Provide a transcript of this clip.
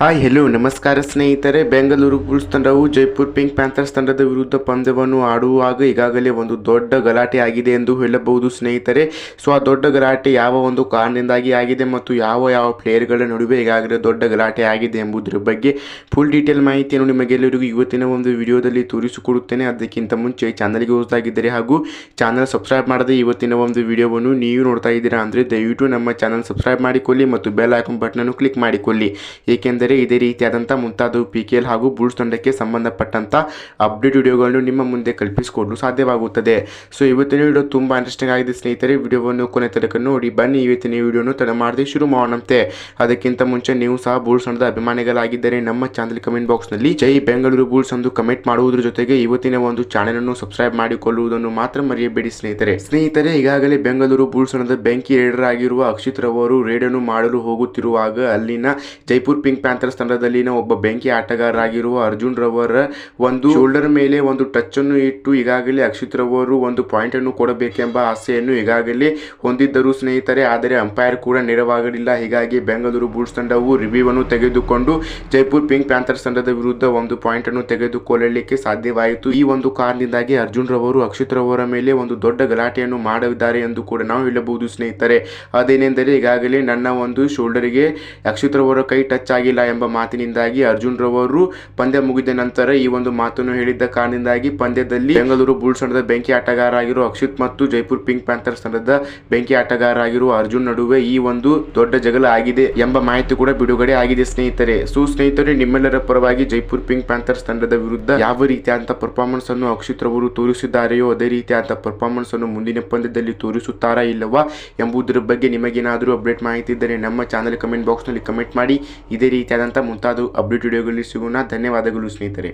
Hi hello ನಮಸ್ಕಾರ ಸ್ನೇಹಿತರೆ. Bengaluru Bulls ತಂಡವು ಜೈಪುರ್ ಪಿಂಕ್ ಪ್ಯಾಂಥರ್ಸ್ ತಂಡದ ವಿರುದ್ಧ ಪಂದ್ಯವನ್ನು ಆಡುವಾಗ ಈಗಾಗಲೇ ಒಂದು ದೊಡ್ಡ ಗಲಾಟೆ ಆಗಿದೆ ಎಂದು ಹೇಳಬಹುದು ಸ್ನೇಹಿತರೆ. ಸೊ, ಆ ದೊಡ್ಡ ಗಲಾಟೆ ಯಾವ ಒಂದು ಕಾರಣದಿಂದಾಗಿ ಆಗಿದೆ ಮತ್ತು ಯಾವ ಯಾವ ಪ್ಲೇಯರ್ಗಳ ನಡುವೆ ಈಗಾಗಲೇ ದೊಡ್ಡ ಗಲಾಟೆ ಆಗಿದೆ ಎಂಬುದರ ಬಗ್ಗೆ ಫುಲ್ ಡೀಟೇಲ್ ಮಾಹಿತಿಯನ್ನು ನಿಮಗೆಲ್ಲರಿಗೂ ಇವತ್ತಿನ ಒಂದು ವಿಡಿಯೋದಲ್ಲಿ ತೋರಿಸಿಕೊಡುತ್ತೇನೆ. ಅದಕ್ಕಿಂತ ಮುಂಚೆ ಚಾನಲ್ಗೆ ಹೊಸದಾಗಿದ್ದರೆ ಹಾಗೂ ಚಾನಲ್ ಸಬ್ಸ್ಕ್ರೈಬ್ ಮಾಡದೆ ಇವತ್ತಿನ ಒಂದು ವಿಡಿಯೋವನ್ನು ನೀವು ನೋಡ್ತಾ ಇದ್ದೀರಾ ಅಂದರೆ ದಯವಿಟ್ಟು ನಮ್ಮ ಚಾನಲ್ ಸಬ್ಸ್ಕ್ರೈಬ್ ಮಾಡಿಕೊಳ್ಳಿ ಮತ್ತು ಬೆಲ್ ಐಕಾನ್ ಬಟನನ್ನು ಕ್ಲಿಕ್ ಮಾಡಿಕೊಳ್ಳಿ. ಏಕೆಂದರೆ ಇದೇ ರೀತಿಯಾದಂಥ ಮುಂತಾದವು ಪಿ ಕೆ ಎಲ್ ಹಾಗೂ ಬುಲ್ಸ್ ತಂಡಕ್ಕೆ ಸಂಬಂಧಪಟ್ಟಂಥ ಅಪ್ಡೇಟ್ ವಿಡಿಯೋಗಳನ್ನು ನಿಮ್ಮ ಮುಂದೆ ಕಲ್ಪಿಸಿಕೊಡಲು ಸಾಧ್ಯವಾಗುತ್ತದೆ. ಸೊ ಇವತ್ತಿನ ವಿಡಿಯೋ ತುಂಬ ಇಂಟ್ರೆಸ್ಟಿಂಗ್ ಆಗಿದೆ ಸ್ನೇಹಿತರೆ. ವಿಡಿಯೋವನ್ನು ಕೊನೆ ತನಕ ನೋಡಿ, ಬನ್ನಿ. ಇವತ್ತಿನ ವಿಡಿಯೋನು ತಡ ಮಾಡದೆ ಶುರು ಮಾಡೋಣಂತೆ. ಅದಕ್ಕಿಂತ ಮುಂಚೆ ನೀವು ಸಹ ಬುಲ್ಸ್ ತಂಡದ ಅಭಿಮಾನಿಗಳಾಗಿದ್ದರೆ ನಮ್ಮ ಚಾನಲ್ ಕಮೆಂಟ್ ಬಾಕ್ಸ್ನಲ್ಲಿ ಜೈ ಬೆಂಗಳೂರು ಬುಲ್ಸ್ ಎಂದು ಕಮೆಂಟ್ ಮಾಡುವುದರ ಜೊತೆಗೆ ಇವತ್ತಿನ ಒಂದು ಚಾನೆಲ್ ಅನ್ನು ಸಬ್ಸ್ಕ್ರೈಬ್ ಮಾಡಿಕೊಳ್ಳುವುದನ್ನು ಮಾತ್ರ ಮರೆಯಬೇಡಿ ಸ್ನೇಹಿತರೆ. ಸ್ನೇಹಿತರೆ, ಈಗಾಗಲೇ ಬೆಂಗಳೂರು ಬುಲ್ಸ್ ತಂಡದ ಬೆಂಕಿ ರೈಡರ್ ಆಗಿರುವ ಅಕ್ಷಿತ್ ರವರು ರೇಡ್ ಅನ್ನು ಮಾಡಲು ಹೋಗುತ್ತಿರುವಾಗ ಅಲ್ಲಿನ ಜೈಪುರ್ ಪಿಂಕ್ ಪ್ಯಾಂಥರ್ಸ್ ತಂಡದಲ್ಲಿನ ಒಬ್ಬ ಬೆಂಕಿ ಆಟಗಾರರಾಗಿರುವ ಅರ್ಜುನ್ ರವರ ಒಂದು ಶೋಲ್ಡರ್ ಮೇಲೆ ಒಂದು ಟಚ್ ಅನ್ನು ಇಟ್ಟು ಈಗಾಗಲೇ ಅಕ್ಷಿತ್ ರವರು ಒಂದು ಪಾಯಿಂಟ್ ಅನ್ನು ಕೊಡಬೇಕೆಂಬ ಆಸೆಯನ್ನು ಈಗಾಗಲೇ ಹೊಂದಿದ್ದರು ಸ್ನೇಹಿತರೆ, ಆದರೆ ಅಂಪೈರ್ ಕೂಡ ನೆರವಾಗಲಿಲ್ಲ. ಹೀಗಾಗಿ ಬೆಂಗಳೂರು ಬುಲ್ಸ್ ತಂಡವು ರಿವ್ಯೂ ಅನ್ನು ತೆಗೆದುಕೊಂಡು ಜೈಪುರ್ ಪಿಂಕ್ ಪ್ಯಾಂಥರ್ಸ್ ತಂಡದ ವಿರುದ್ಧ ಒಂದು ಪಾಯಿಂಟ್ ಅನ್ನು ತೆಗೆದುಕೊಳ್ಳಲಿಕ್ಕೆ ಸಾಧ್ಯವಾಯಿತು. ಈ ಒಂದು ಕಾರಣದಿಂದಾಗಿ ಅರ್ಜುನ್ ರವರು ಅಕ್ಷಿತ್ ರವರ ಮೇಲೆ ಒಂದು ದೊಡ್ಡ ಗಲಾಟೆಯನ್ನು ಮಾಡಿದ್ದಾರೆ ಎಂದು ಕೂಡ ನಾವು ಹೇಳಬಹುದು ಸ್ನೇಹಿತರೆ. ಅದೇನೆಂದರೆ, ಈಗಾಗಲೇ ನನ್ನ ಒಂದು ಶೋಲ್ಡರ್ಗೆ ಅಕ್ಷಿತ್ ರವರ ಕೈ ಟಚ್ ಆಗಿಲ್ಲ. ಎಂಬ ಮಾತಿನಿಂದಾಗಿ ಅರ್ಜುನ್ ರವರು ಪಂದ್ಯ ಮುಗಿದ ನಂತರ ಈ ಒಂದು ಮಾತನ್ನು ಹೇಳಿದ್ದ ಕಾರಣದಿಂದಾಗಿ ಪಂದ್ಯದಲ್ಲಿ ಬೆಂಗಳೂರು ಬುಲ್ಸ್ ತಂಡದ ಬೆಂಕಿ ಆಟಗಾರ ಆಗಿರುವ ಅಕ್ಷಿತ್ ಮತ್ತು ಜೈಪುರ್ ಪಿಂಕ್ ಪ್ಯಾಂಥರ್ಸ್ ತಂಡದ ಬೆಂಕಿ ಆಟಗಾರ ಆಗಿರುವ ಅರ್ಜುನ್ ನಡುವೆ ಈ ಒಂದು ದೊಡ್ಡ ಜಗಳ ಆಗಿದೆ ಎಂಬ ಮಾಹಿತಿ ಕೂಡ ಬಿಡುಗಡೆ ಆಗಿದೆ ಸ್ನೇಹಿತರೆ. ಸೊ, ಸ್ನೇಹಿತರೆ, ನಿಮ್ಮೆಲ್ಲರ ಪರವಾಗಿ ಜೈಪುರ್ ಪಿಂಕ್ ಪ್ಯಾಂಥರ್ಸ್ ತಂಡದ ವಿರುದ್ಧ ಯಾವ ರೀತಿಯಾದಂತಹ ಪರ್ಫಾರ್ಮೆನ್ಸ್ ಅನ್ನು ಅಕ್ಷಿತ್ ರವರು ತೋರಿಸಿದ್ದಾರೆಯೋ ಅದೇ ರೀತಿಯಾದಂತಹ ಪರ್ಫಾರ್ಮೆನ್ಸ್ ಅನ್ನು ಮುಂದಿನ ಪಂದ್ಯದಲ್ಲಿ ತೋರಿಸುತ್ತಾರಾ ಇಲ್ಲವಾ ಎಂಬುದರ ಬಗ್ಗೆ ನಿಮಗೇನಾದರೂ ಅಪ್ಡೇಟ್ ಮಾಹಿತಿ ಇದ್ದರೆ ನಮ್ಮ ಚಾನಲ್ ಕಮೆಂಟ್ ಬಾಕ್ಸ್ನಲ್ಲಿ ಕಮೆಂಟ್ ಮಾಡಿ. ಇದೇ ರೀತಿಯಾದಂಥ ಮುಂತಾದ ಅಪ್ಡೇಟ್ ವಿಡಿಯೋಗಳಲ್ಲಿ ಸಿಗೋಣ. ಧನ್ಯವಾದಗಳು ಸ್ನೇಹಿತರೆ.